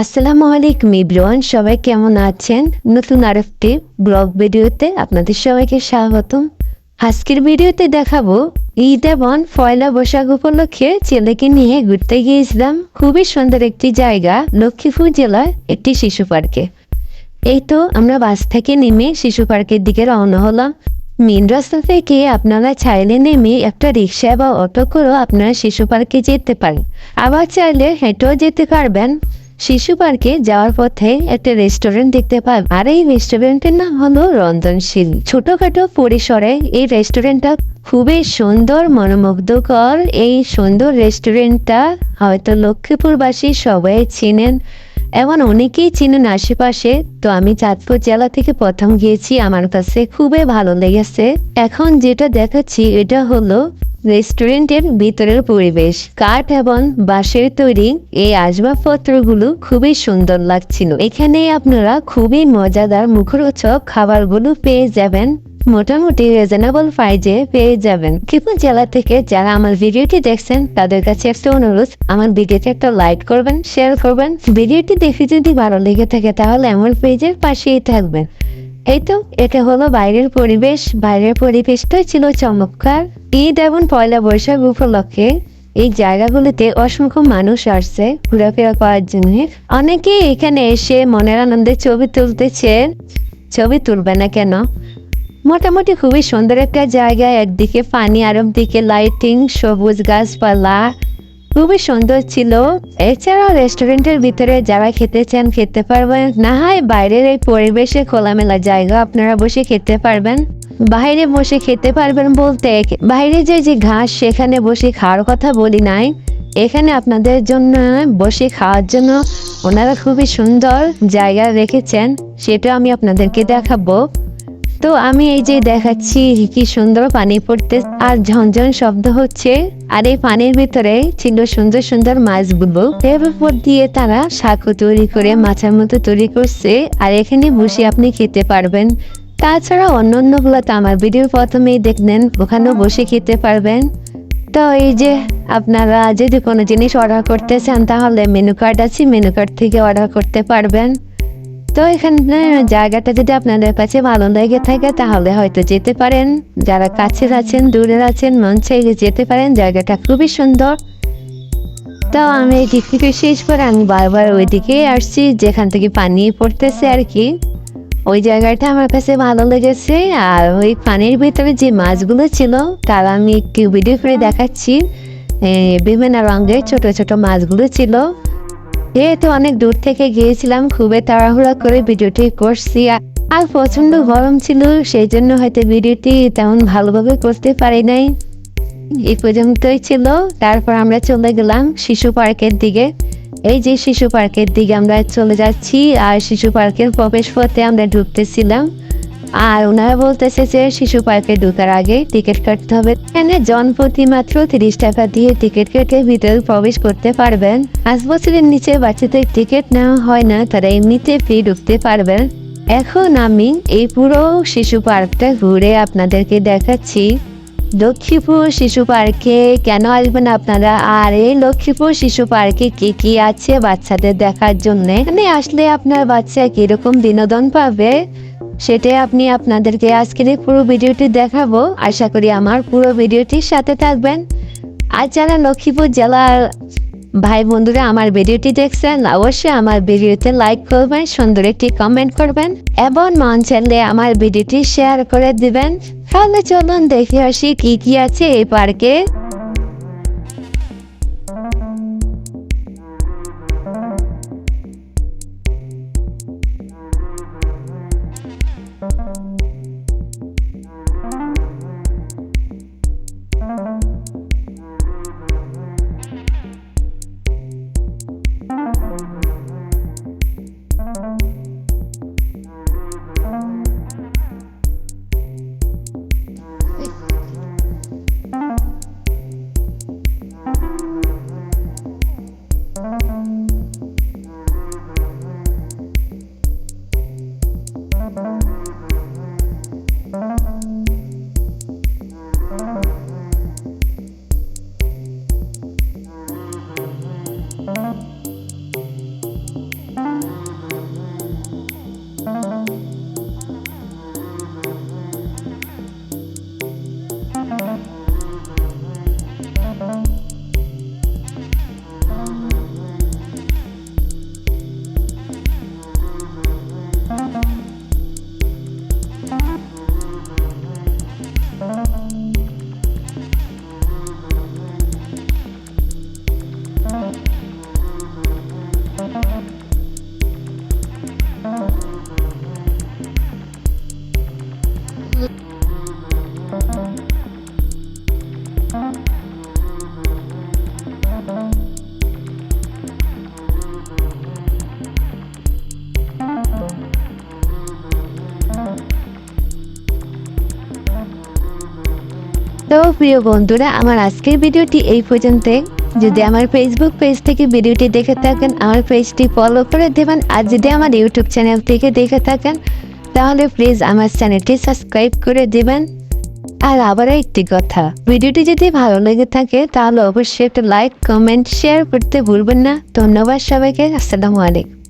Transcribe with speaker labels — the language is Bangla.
Speaker 1: আসসালামু আলাইকুম ইব্রান সবাই কেমন আছেন? নতুন আরেকটি ব্লগ ভিডিওতে আপনাদের সবাইকে স্বাগতম। আজকের ভিডিওতে দেখাবো ঈদ এবং পয়লা বৈশাখ উপলক্ষে ছেলেকে নিয়ে ঘুরতে গিয়েছিলাম। খুবই সুন্দর একটি জায়গা, লক্ষ্মীপুর জেলার একটি শিশু পার্কে। এই তো আমরা বাস থেকে নেমে শিশু পার্কের দিকে রওনা হলাম। মেন রাস্তা থেকে আপনারা চাইলে নেমে একটা রিক্সা বা অটো করেও আপনারা শিশু পার্কে যেতে পারেন। আবার চাইলে হেঁটেও যেতে পারবেন। শিশু পার্কে যাওয়ার পথে একটা রেস্টুরেন্ট দেখতে পাবেন আর এই রেস্টুরেন্টের নাম হলো রন্ধনশীল। ছোটখাটো পরিসরে এই রেস্টুরেন্টটা খুবই সুন্দর, মনোমুগ্ধকর। এই সুন্দর রেস্টুরেন্টটা হয়তো লক্ষ্মীপুরবাসী সবাই চিনেন। এমন অনেকেই চিনেন আশেপাশে। তো আমি চাঁদপুর জেলা থেকে প্রথম গিয়েছি। আমার কাছে খুবই ভালো লেগেছে। এখন যেটা দেখাচ্ছি, এটা হলো রেস্টুরেন্টের ভিতরের পরিবেশ, কাঠ এবং বাঁশের তৈরি এই আসবাবপত্রগুলো খুবই সুন্দর লাগছিল। এখানে আপনারা খুবই মজাদার মুখরোচক খাবারগুলো পেয়ে যাবেন। মোটামুটি রিজনেবল প্রাইজে পেয়ে যাবেন। কিন্তু জেলা থেকে যারা আমার ভিডিওটি দেখছেন, তাদের কাছে একটা অনুরোধ, আমার ভিডিওতে একটা লাইক করবেন শেয়ার করবেন। ভিডিওটি দেখে যদি ভালো লেগে থাকে, তাহলে আমার পেজের পাশেই থাকবেন। এই তো, এটা হলো বাইরের পরিবেশ। বাইরের পরিবেশটা ছিল চমৎকার। ঈদ এবং পয়লা বৈশাখ উপলক্ষে এই জায়গাগুলিতে অসংখ্য মানুষ আসছে, ঘোরাফেরা করার জন্য। অনেকেই এখানে এসে মনের আনন্দে ছবি তুলতেছে। ছবি তুলবে না কেন? মোটামুটি খুবই সুন্দর একটা জায়গা, একদিকে পানি আর দিকে লাইটিং সবুজ গাছপালা। খুবই সুন্দর ছিল। এছাড়াও রেস্টুরেন্টের ভিতরে যারা খেতে চান, খেতে পারবেন। না হয় বাইরের এই পরিবেশে খোলামেলা জায়গা আপনারা বসে খেতে পারবেন। বাইরে বসে খেতে পারবেন বলতে বাইরে যে যে ঘাস, সেখানে বসে খাওয়ার কথা বলি নাই। এখানে আপনাদের জন্য, বসে খাওয়ার জন্য ওনারা খুবই সুন্দর জায়গা রেখেছেন, সেটা আমি আপনাদেরকে দেখাবো। তো আমি এই যে দেখাচ্ছি, কি সুন্দর পানি পড়তে, আর ঝনঝন শব্দ হচ্ছে, আর এই পানির ভিতরে ছিল সুন্দর সুন্দর মাছগুলো। এর উপর দিয়ে তারা শাকো তৈরি করে, মাছের মতো তৈরি করছে, আর এখানে বসে আপনি খেতে পারবেন। তাছাড়া তো আমার ভিডিওর প্রথমেই দেখলেন ওখানেও বসে খেতে পারবেন। তো এই যে আপনারা যদি কোনো জিনিস অর্ডার করতে চান তাহলে মেনু কার্ড আছে মেনু কার্ড থেকে অর্ডার করতে পারবেন। তো এখানে জায়গাটা যদি আপনাদের কাছে ভালো লেগে থাকে, তাহলে হয়তো যেতে পারেন। যারা কাছে আছেন দূরে আছেন, মন চাইলে যেতে পারেন, জায়গাটা খুবই সুন্দর। তো আমি এই দিক থেকে শেষ করে আমি বারবার ওই দিকে আসছি, যেখান থেকে পানি পড়তেছে আর কি। ওই জায়গাটা আমার কাছে ভালো লেগেছে, আর ওই পানির ভিতরে যে মাছগুলো ছিল, তার আমি একটু ভিডিও করে দেখাচ্ছি। বিভিন্ন রঙের ছোট ছোট মাছগুলো ছিল। যেহেতু অনেক দূর থেকে গিয়েছিলাম, খুবই তাড়াহুড়া করে ভিডিওটি করছি। আর- প্রচণ্ড গরম ছিল, সেই জন্য হয়তো ভিডিওটি তেমন ভালোভাবে করতে পারি নাই। এই পর্যন্তই ছিল। তারপর আমরা চলে গেলাম শিশু পার্কের দিকে। এই যে শিশু পার্কের দিকে আমরা চলে যাচ্ছি, আর শিশু পার্কের প্রবেশ পথে আমরা ঢুকতেছিলাম। আর ওনারা বলতেছে যে শিশু পার্কে ঢুকার আগে টিকিট কাটতে হবে। এখানে জনপ্রতি মাত্র তিরিশ টাকা দিয়ে টিকিট কেটে ভিতরে প্রবেশ করতে পারবেন। পাঁচ বছরের নিচে বাচ্চাদের টিকিট নেওয়া হয় না, তারা এমনিতে ফ্রি ঢুকতে পারবেন। এখন আমি এই পুরো শিশু পার্কটা ঘুরে আপনাদেরকে দেখাচ্ছি। লক্ষ্মীপুর শিশু পার্কে কেন আসবেন আপনারা? আর এই লক্ষ্মীপুর শিশু পার্কে কি কি আছে বাচ্চাদের দেখার জন্য? এখানে আসলে আপনার বাচ্চা কীরকম বিনোদন পাবে, সেটাই আপনি আপনাদেরকে আজকের পুরো ভিডিওটি দেখাবো। আশা করি আমার পুরো ভিডিওটির সাথে থাকবেন। আর যারা লক্ষ্মীপুর জেলার ভাই বন্ধুরা আমার ভিডিওটি দেখছেন, অবশ্যই আমার ভিডিওতে লাইক করবেন, সুন্দর একটি কমেন্ট করবেন, এবং মন চাইলে আমার ভিডিওটি শেয়ার করে দিবেন। তাহলে চলুন দেখে আসি কি কি আছে এই পার্কে প্রিয় বন্ধুরা, আমার আজকের ভিডিওটি এই পর্যন্ত যদি আমার ফেসবুক পেজ থেকে ভিডিওটি দেখে থাকেন, আমার পেজটি ফলো করে দেবেন। আর যদি আমার ইউটিউব চ্যানেল থেকে দেখে থাকেন, তাহলে প্লিজ আমার চ্যানেলটি সাবস্ক্রাইব করে দেবেন। আর আবারও একটি কথা, ভিডিওটি যদি ভালো লেগে থাকে, তাহলে অবশ্যই একটা লাইক কমেন্ট শেয়ার করতে ভুলবেন না। ধন্যবাদ সবাইকে, আসসালামু আলাইকুম।